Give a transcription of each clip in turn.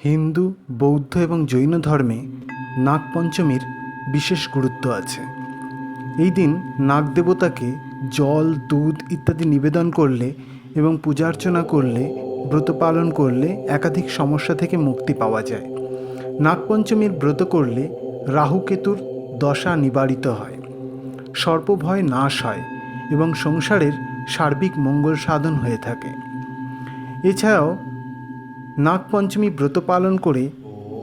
হিন্দু, বৌদ্ধ এবং জৈন ধর্মে নাগপঞ্চমীর বিশেষ গুরুত্ব আছে। এই দিন নাগ দেবতাকে জল, দুধ ইত্যাদি নিবেদন করলে এবং পূজার্চনা করলে, ব্রত পালন করলে একাধিক সমস্যা থেকে মুক্তি পাওয়া যায়। নাগপঞ্চমীর ব্রত করলে রাহুকেতুর দশা নিবারিত হয়। সর্পভয় নাশ হয় এবং সংসারের সার্বিক মঙ্গল সাধন হয়ে থাকে। এছাড়াও নাগপঞ্চমী ব্রত পালন করে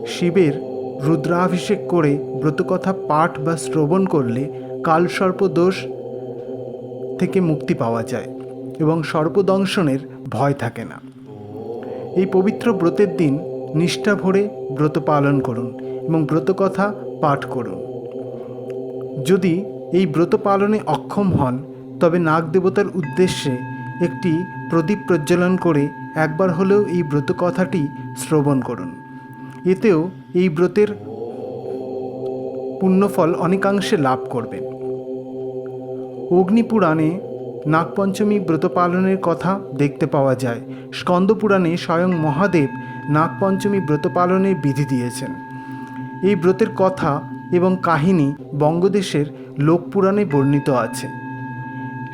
শিবের রুদ্রাভিষেক করে ব্রতকথা পাঠ বা শ্রবণ করলে কালসর্প দোষ থেকে মুক্তি পাওয়া যায় এবং সর্পদংশনের ভয় থাকে না। এই পবিত্র ব্রতের দিন নিষ্ঠা ভরে ব্রত পালন করুন এবং ব্রতকথা পাঠ করুন। যদি এই ব্রত পালনে অক্ষম হন, তবে নাগ দেবতার উদ্দেশ্যে একটি প্রদীপ প্রজ্বলন করে একবার হলেও এই ব্রত কথাটি শ্রবণ করুন। এতেও এই ব্রতের পুণ্যফল অনেকাংশে লাভ করবেন অগ্নিপুরাণে নাগপঞ্চমী ব্রত পালনের কথা দেখতে পাওয়া যায়। স্কন্দপুরাণে স্বয়ং মহাদেব নাগপঞ্চমী ব্রত পালনের বিধি দিয়েছেন। এই ব্রতের কথা এবং কাহিনী বঙ্গদেশের লোকপুরাণে বর্ণিত আছে।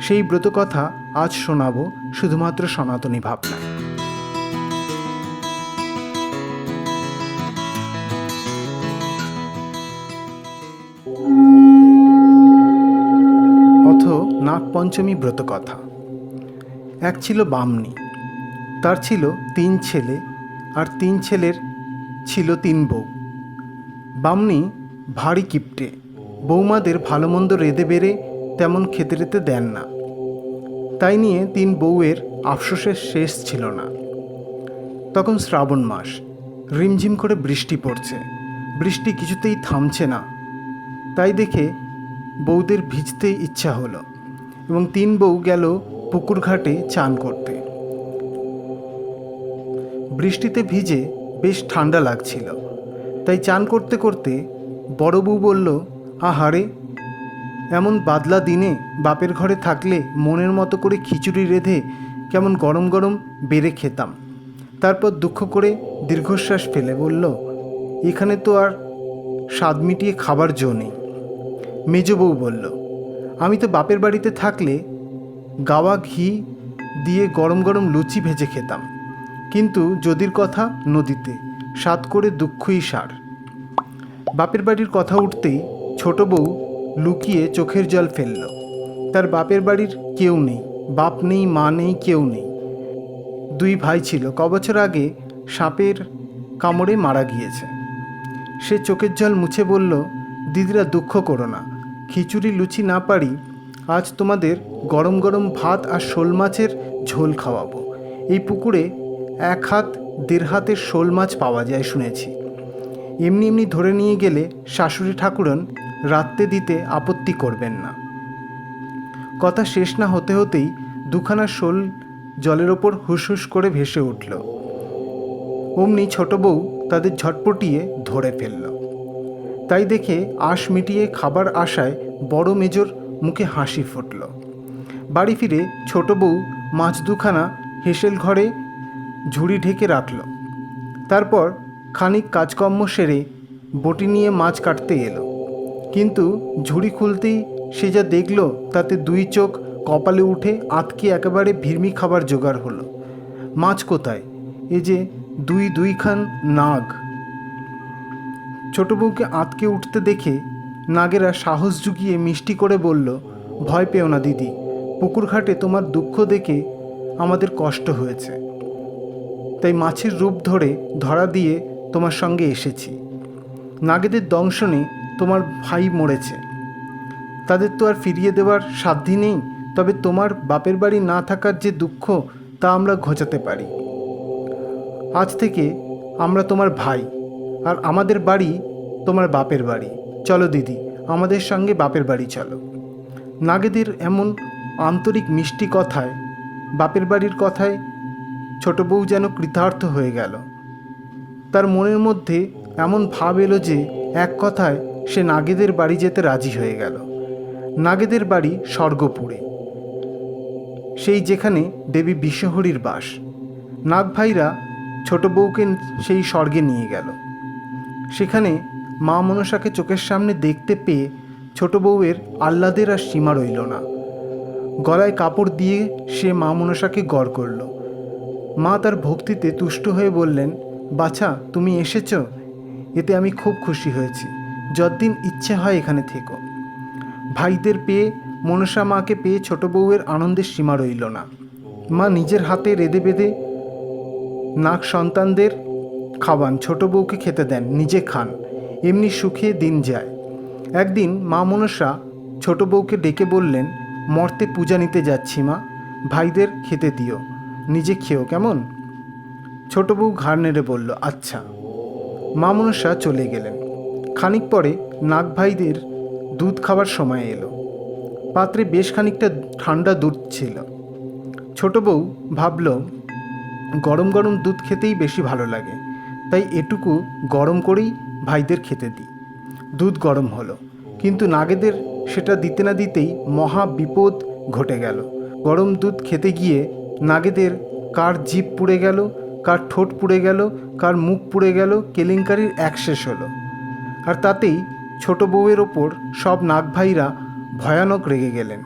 সেই ব্রতকথা আজ শোনাব, শুধুমাত্র সনাতনী ভাবনা। নাগপঞ্চমী ব্রতকথা এক ছিল বামনি, তার ছিল তিন ছেলে আর তিন ছেলের ছিল তিন বউ। বামনি ভারী কিপটে, বৌমাদের ভালো মন্দ রেঁধে বেড়ে তেমন খেতে রেতে দেন না। তাই নিয়ে তিন বউয়ের আফসোসের শেষ ছিল না। তখন শ্রাবণ মাস, রিমঝিম করে বৃষ্টি পড়ছে, বৃষ্টি কিছুতেই থামছে না। তাই দেখে বউদের ভিজতে ইচ্ছা হলো। এবং তিন বউ গেল পুকুর ঘাটে চান করতে। বৃষ্টিতে ভিজে বেশ ঠান্ডা লাগছিল। তাই চান করতে করতে বড় বউ বলল, আহারে, এমন বাদলা দিনে বাপের ঘরে থাকলে মনের মতো করে খিচুড়ি রেঁধে কেমন গরম গরম বেড়ে খেতাম। তারপর দুঃখ করে দীর্ঘশ্বাস ফেলে বলল, এখানে তো আর স্বাদ মিটিয়ে খাবার জো নেই। মেজ বউ বলল আমি তো বাপের বাড়িতে থাকলে গাওয়া ঘি দিয়ে গরম গরম লুচি ভেজে খেতাম। কিন্তু যদির কথা নদীতে, সাত করে দুঃখই সার। বাপের বাড়ির কথা উঠতেই ছোট বউ লুকিয়ে চোখের জল ফেলল। তার বাপের বাড়ির কেউ নেই, বাপ নেই, মা নেই, কেউ নেই। দুই ভাই ছিল কবছর আগে সাপের কামড়ে মারা গিয়েছে। সে চোখের জল মুছে বলল, দিদিরা দুঃখ করো না খিচুড়ি লুচি না পারি, আজ তোমাদের গরম গরম ভাত আর শোল মাছের ঝোল খাওয়াবো। এই পুকুরে এক হাত, দেড় হাতের শোল মাছ পাওয়া যায় শুনেছি। এমনি এমনি ধরে নিয়ে গেলে শাশুড়ি ঠাকুরন রাত্রে দিতে আপত্তি করবেন না। কথা শেষ না হতে হতেই দুখানা শোল জলের ওপর হুস হুস করে ভেসে উঠল। অমনি ছোট বউ তাদের ঝটপটিয়ে ধরে ফেলল। তাই দেখে আশ মিটিয়ে খাবার আশায় বড় মেজর মুখে হাসি ফুটল। বাড়ি ফিরে ছোট বউ মাছ দুখানা হেসেল ঘরে ঝুড়ি ঢেকে রাখল। তারপর খানিক কাজকর্ম সেরে বটি নিয়ে মাছ কাটতে এলো। কিন্তু ঝুড়ি খুলতেই সে যা দেখল তাতে দুই চোখ কপালে উঠে আতকে একেবারে ভিড়মি খাবার জোগাড় হলো। মাছ কোথায়? এ যে দুই দুইখান নাগ। ছোট বউকে আঁতকে উঠতে দেখে নাগেরা সাহস জুগিয়ে মিষ্টি করে বলল, ভয় পেও না দিদি, পুকুর ঘাটে তোমার দুঃখ দেখে আমাদের কষ্ট হয়েছে। তাই মাছের রূপ ধরে ধরা দিয়ে তোমার সঙ্গে এসেছি। নাগেদের দংশনে তোমার ভাই মরেছে। তাদের তো আর ফিরিয়ে দেওয়ার সাধ্যি নেই, তবে তোমার বাপের বাড়ি না থাকার যে দুঃখ, তা আমরা ঘোচাতে পারি। আজ থেকে আমরা তোমার ভাই। আর আমাদের বাড়ি তোমার বাপের বাড়ি। চলো দিদি, আমাদের সঙ্গে বাপের বাড়ি চলো। নাগেদের এমন আন্তরিক মিষ্টি কথায়, বাপের বাড়ির কথায় ছোট বউ যেন কৃতার্থ হয়ে গেল। তার মনের মধ্যে এমন ভাব এলো যে এক কথায় সে নাগেদের বাড়ি যেতে রাজি হয়ে গেল। নাগেদের বাড়ি স্বর্গপুরে, সেই যেখানে দেবী বিশ্বহরীর বাস। নাগ ভাইরা ছোট বউকে সেই স্বর্গে নিয়ে গেল। সেখানে মা মনসাকে চোখের সামনে দেখতে পেয়ে ছোট বউয়ের আহ্লাদের আর সীমা রইল না। গলায় কাপড় দিয়ে সে মা মনসাকে গড় করল। মা তার ভক্তিতে তুষ্ট হয়ে বললেন, বাছা, তুমি এসেছ? এতে আমি খুব খুশি হয়েছি। যতদিন ইচ্ছে হয় এখানে থেকো। ভাইদের পেয়ে মনসা মাকে পেয়ে ছোট বউয়ের আনন্দের সীমা রইল না। মা নিজের হাতে রেঁধে বেঁধে নাক সন্তানদের খাওয়ান, ছোট বউকে খেতে দেন, নিজে খান, এমনি সুখে দিন যায়। একদিন মা মনসা ছোট বউকে ডেকে বললেন, মর্তে পূজা নিতে যাচ্ছি মা, ভাইদের খেতে দিও, নিজে খেও, কেমন? ছোট বউ ঘাড় নেড়ে বলল আচ্ছা। মা মনসা চলে গেলেন। খানিক পরে নাগ ভাইদের দুধ খাবার সময় এলো। পাত্রে বেশ খানিকটা ঠান্ডা দুধ ছিল। ছোট বউ ভাবল, গরম গরম দুধ খেতেই বেশি ভালো লাগে। তাই এটুকু গরম করেই ভাইদের খেতে দিই। দুধ গরম হলো, কিন্তু নাগেদের সেটা দিতে না দিতেই মহা বিপদ ঘটে গেল। গরম দুধ খেতে গিয়ে নাগেদের কার জিভ পুড়ে গেল, কার ঠোঁট পুড়ে গেল, কার মুখ পুড়ে গেল, কেলেঙ্কারির এক শেষ হলো। আর তাতেই ছোট বউয়ের ওপর সব নাগ ভাইরা ভয়ানক রেগে গেলেন।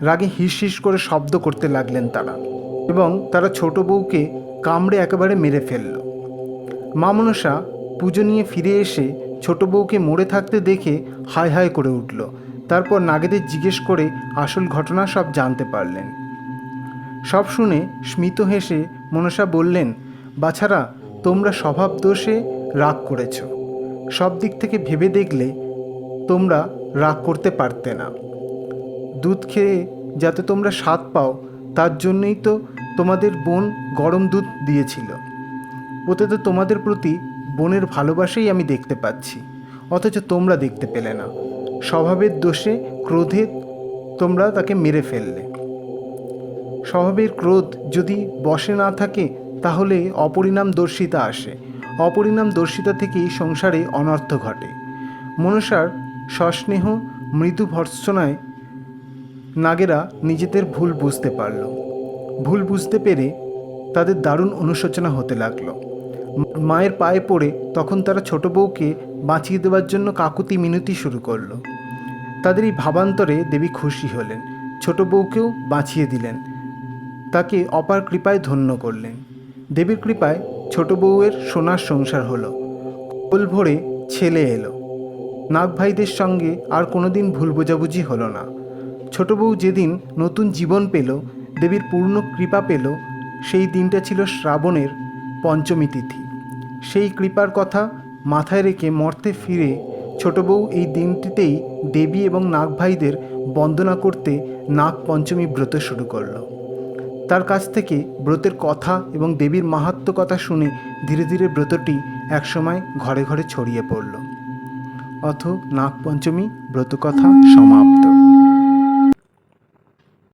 রাগে হিস করে শব্দ করতে লাগলেন তারা। এবং তারা ছোট বউকে কামড়ে একেবারে মেরে ফেলল। মা মনসা পুজো নিয়ে ফিরে এসে ছোট বউকে মরে থাকতে দেখে হায় হায় করে উঠল। তারপর নাগেদের জিজ্ঞেস করে আসল ঘটনা সব জানতে পারলেন। সব শুনে স্মিত হেসে মনসা বললেন, বাছারা, তোমরা স্বভাব দোষে রাগ করেছ। সব দিক থেকে ভেবে দেখলে তোমরা রাগ করতে পারতে না। দুধ খেয়ে যাতে তোমরা স্বাদ পাও, তার জন্যই তো তোমাদের বোন গরম দুধ দিয়েছিল। ওতে তোমাদের প্রতি বোনের ভালোবাসাই আমি দেখতে পাচ্ছি। অথচ তোমরা দেখতে পেলে না। স্বভাবের দোষে, ক্রোধে তোমরা তাকে মেরে ফেললে। স্বভাবের ক্রোধ যদি বসে না থাকে, তাহলে অপরিণাম দর্শিতা আসে। অপরিণাম দর্শিতা থেকেই সংসারে অনর্থ ঘটে। মনসার সস্নেহ মৃদু ভর্ৎসনায় নাগেরা নিজেদের ভুল বুঝতে পারল। ভুল বুঝতে পেরে তাদের দারুণ অনুশোচনা হতে লাগল। মায়ের পায়ে পড়ে তখন তারা ছোট বউকে বাঁচিয়ে দেওয়ার জন্য কাকুতি মিনতি শুরু করল। তাদের এই ভাবান্তরে দেবী খুশি হলেন। ছোট বউকেও বাঁচিয়ে দিলেন। তাকে অপার কৃপায় ধন্য করলেন। দেবীর কৃপায় ছোট বউয়ের সোনার সংসার হলো। কোল ভরে ছেলে এলো। নাগ ভাইদের সঙ্গে আর কোনোদিন ভুল বোঝাবুঝি হলো না। ছোট বউ যেদিন নতুন জীবন পেল, দেবীর পূর্ণ কৃপা পেল, সেই দিনটা ছিল শ্রাবণের পঞ্চমী তিথি। সেই কৃপার কথা মাথায় রেখে মর্তে ফিরে ছোট বউ এই দিনটিতেই দেবী এবং নাগ ভাইদের বন্দনা করতে নাগ পঞ্চমী ব্রত শুরু করল। তার কাছ থেকে ব্রতের কথা এবং দেবীর মাহাত্ম কথা শুনে ধীরে ধীরে ব্রতটি একসময় ঘরে ঘরে ছড়িয়ে পড়ল। অথ নাগ নাগপঞ্চমী ব্রতকথা সমাপ্ত।